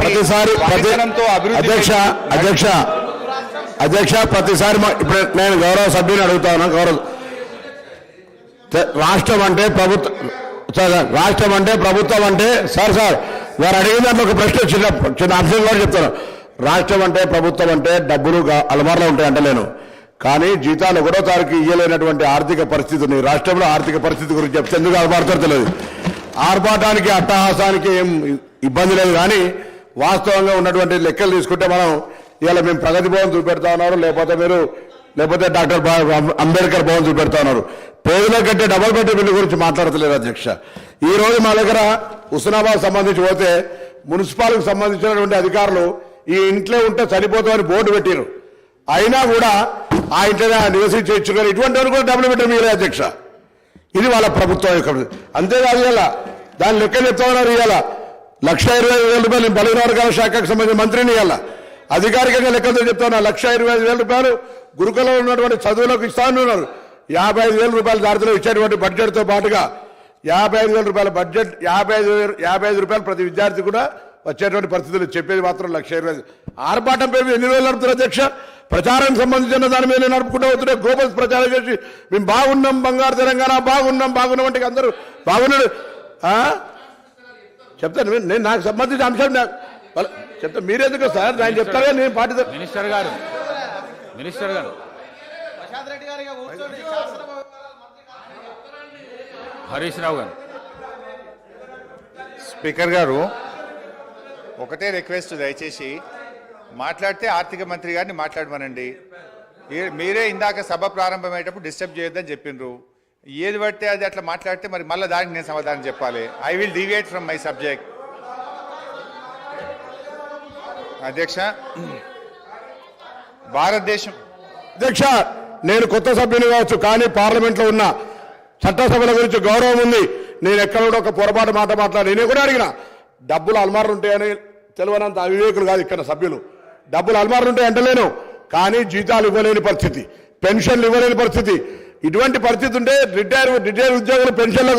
ప్రతిసారి అధ్యక్ష అధ్యక్ష అధ్యక్ష ప్రతిసారి ఇప్పుడు నేను గౌరవ సభ్యుని అడుగుతాను గౌరవ రాష్ట్రం అంటే ప్రభుత్వం రాష్ట్రం అంటే ప్రభుత్వం అంటే సార్ సార్ వారు అడిగిన ఒక ప్రశ్న చిన్న చిన్న అంశం కూడా చెప్తాను రాష్ట్రం అంటే ప్రభుత్వం అంటే డబ్బులు అలమారులో ఉంటాయి అంటలేను కానీ జీతాలు ఒకటో తారీఖు ఇయ్యలేనటువంటి ఆర్థిక పరిస్థితి ఉంది. రాష్ట్రంలో ఆర్థిక పరిస్థితి గురించి చెప్తే ఎందుకు అలమారుతారో తెలియదు. ఆర్భాటానికి అట్టహాసానికి ఏం ఇబ్బంది లేదు కానీ వాస్తవంగా ఉన్నటువంటి లెక్కలు తీసుకుంటే మనం ఇవాళ మేము ప్రగతి భవన్ చూపెడతా ఉన్నారు లేకపోతే మీరు లేకపోతే డాక్టర్ అంబేద్కర్ భవన్ చూపెడతా ఉన్నారు. పేదల కంటే డబల్ బెడ్ బిల్లు గురించి మాట్లాడతలేదు అధ్యక్ష. ఈ రోజు మా దగ్గర హుస్నాబాద్ సంబంధించి పోతే మున్సిపాలకు సంబంధించినటువంటి అధికారులు ఈ ఇంట్లో ఉంటే చనిపోతామని బోర్డు పెట్టారు అయినా కూడా ఆ ఇంట్లో నివసించవచ్చు కానీ ఇటువంటి వారు కూడా డబ్బులు పెట్టారు మీరే అధ్యక్ష. ఇది వాళ్ళ ప్రభుత్వం యొక్క అంతేకాదు ఇవాళ దాని లెక్క చెప్తా ఉన్నారు ఇవాళ. లక్ష ఇరవై ఐదు వేల రూపాయలు నేను బలిన వర్గాల శాఖకు సంబంధించిన మంత్రిని ఇవాళ అధికారికంగా లెక్కతో చెప్తాను లక్ష ఇరవై ఐదు వేల రూపాయలు గురుకులంలో ఉన్నటువంటి చదువులకు ఇస్తాను ఉన్నారు యాభై ఐదు వేల రూపాయల దారిలో ఇచ్చేటువంటి బడ్జెట్తో పాటుగా యాభై ఐదు వేల రూపాయల బడ్జెట్ యాభై ఐదు వేల- యాభై ఐదు రూపాయలు ప్రతి విద్యార్థి కూడా వచ్చేటువంటి పరిస్థితులు చెప్పేది మాత్రం లక్ష ఇరవై ఐదు. ఆర్భాటం పేరు ఎన్ని రోజులు నడుపుతారు అధ్యక్ష? ప్రచారం సంబంధించిన దాని మీద నడుపుకుంటూ వస్తుంటే గోపల్స్ ప్రచారం చేసి మేము బాగున్నాం బంగారు తెలంగాణ బాగున్నాం బాగున్నాం అంటే అందరూ బాగున్నాడు. చెప్తాను. నేను- నేను నాకు సంబంధించిన అంశం నాకు. చెప్తా మీరెందుకు సార్? నేను చెప్తారా నేను పార్టీ తరఫు- మినిస్టర్ గారు. మినిస్టర్ గారు. హరీష్ రావు గారు. స్పీకర్ గారు ఒకటే రిక్వెస్ట్ దయచేసి మాట్లాడితే ఆర్థిక మంత్రి గారిని మాట్లాడమనండి. మీరే ఇందాక సభ ప్రారంభమయ్యేటప్పుడు డిస్టర్బ్ చేయొద్దని చెప్పిండ్రు. ఏది పడితే అది అట్లా మాట్లాడితే మరి మళ్ళీ దానికి నేను సమాధానం చెప్పాలి. I will deviate from my subject అధ్యక్ష భారతదేశం అధ్యక్ష నేను కొత్త సభ్యుని కావచ్చు కానీ పార్లమెంట్లో ఉన్న చట్టసభల గురించి గౌరవం ఉంది. నేను ఎక్కడ కూడా ఒక పొరపాటు మాట మాట్లాడి నేను కూడా అడిగిన డబ్బులు అల్మార్లు ఉంటాయని తెలియనంత అవివేకులు కాదు ఇక్కడ సభ్యులు. డబ్బులు అల్మార్లు ఉంటాయి అంటలేను కానీ జీతాలు ఇవ్వలేని పరిస్థితి పెన్షన్లు ఇవ్వలేని పరిస్థితి ఇటువంటి పరిస్థితి ఉంటే రిటైర్ రిటైర్ ఉద్యోగులు పెన్షన్లకు